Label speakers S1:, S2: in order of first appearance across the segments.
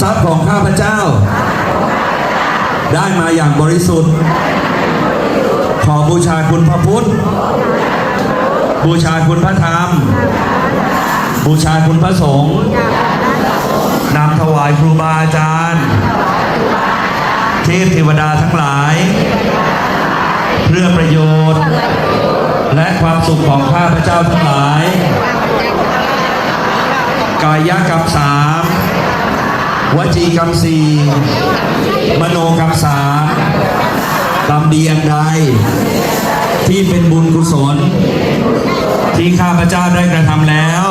S1: ทรัพย์ของข้าพเจ้า ได้มาอย่างบริสุทธิ์ ขอบูชาคุณพระพุทธ บูชาคุณพระธรรม บูชาคุณพระสงฆ์นำถวายครูบาอาจารย์ เทพเทวดาทั้งหลาย เพื่อประโยชน์ และความสุขของข้าพเจ้าทั้งหลาย กายกรรมสาม วจีกรรมสี่มโนกรรมสามกรรมดีอันใด ที่เป็นบุญกุศล ที่ข้าพเจ้าได้กระทำแล้ว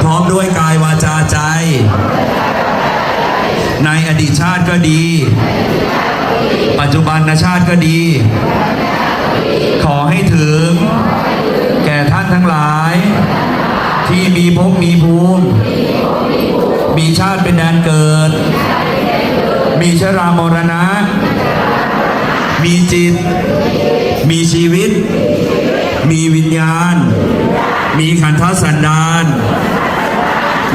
S1: พร้อมด้วยกายวาจาใจ ในอดีตชาติก็ดี ปัจจุบันชาติก็ดี ขอให้ถึง แก่ท่านทั้งหลาย ที่มีภพมีภูมิ มีชาติเป็นแดนเกิด มีชรามรณะ มีจิต มีชีวิต มีวิญญาณ มีขันธสันดาน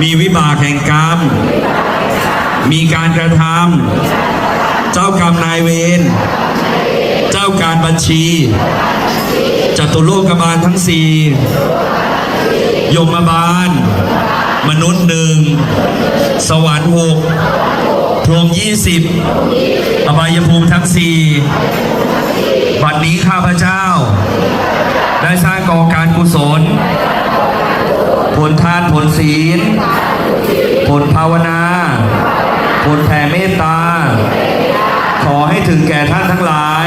S1: มีวิบากแห่งกรรม มีการกระทำ เจ้ากรรมนายเวร เจ้าการบัญชีจตุโลกบาลทั้งสี่ยมบาล มนุษย์หนึ่งสวรรค์หกพรหมยี่สิบอบายภูมิทั้งสี่บัดนี้ข้าพเจ้า ได้สร้างกองการกุศล ผลทานผลศีล ผลภาวนา ผลแผ่เมตตา ขอให้ถึงแก่ท่านทั้งหลาย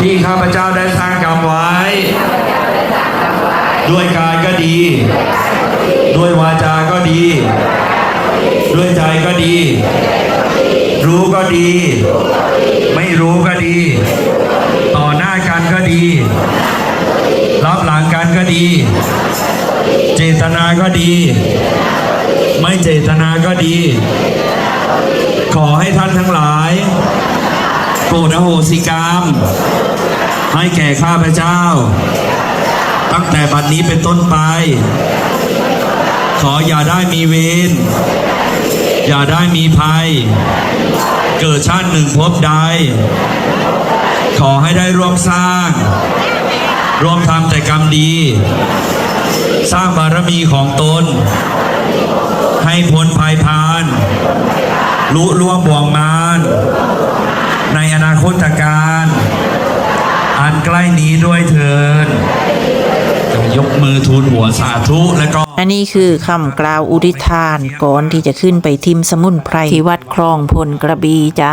S1: ที่ข้าพเจ้าได้สร้างกรรมไว้ ด้วยกายก็ดี ด้วยวาจาก็ดี ด้วยใจก็ดี รู้ก็ดี ไม่รู้ก็ดี ต่อหน้ากันก็ดี รับหลังกันก็ดี เจตนาก็ดี ไม่เจตนาก็ดี ขอให้ท่านทั้งหลายโปรดอโหสิกรรม ให้แก่ข้าพเจ้า ตั้งแต่บัดนี้เป็นต้นไป ขออย่าได้มีเวรอย่าได้มีภัย เกิดชาติหนึ่งพบใด ขอให้ได้ร่วมสร้าง ร่วมทำแต่กรรมดี สร้างบารมีของตน ให้พ้นภัยพานลุล่วงบ่วงมารในอนาคตการ การใกล้นี้ด้วยเถินจงยกมือทูลหัวสาธุและก็
S2: อันนี้คือคำกล่าวอุทิศทานก่อนที่จะขึ้นไปทิมสมุนไพรที่วัดคลองพลกระบีจ้า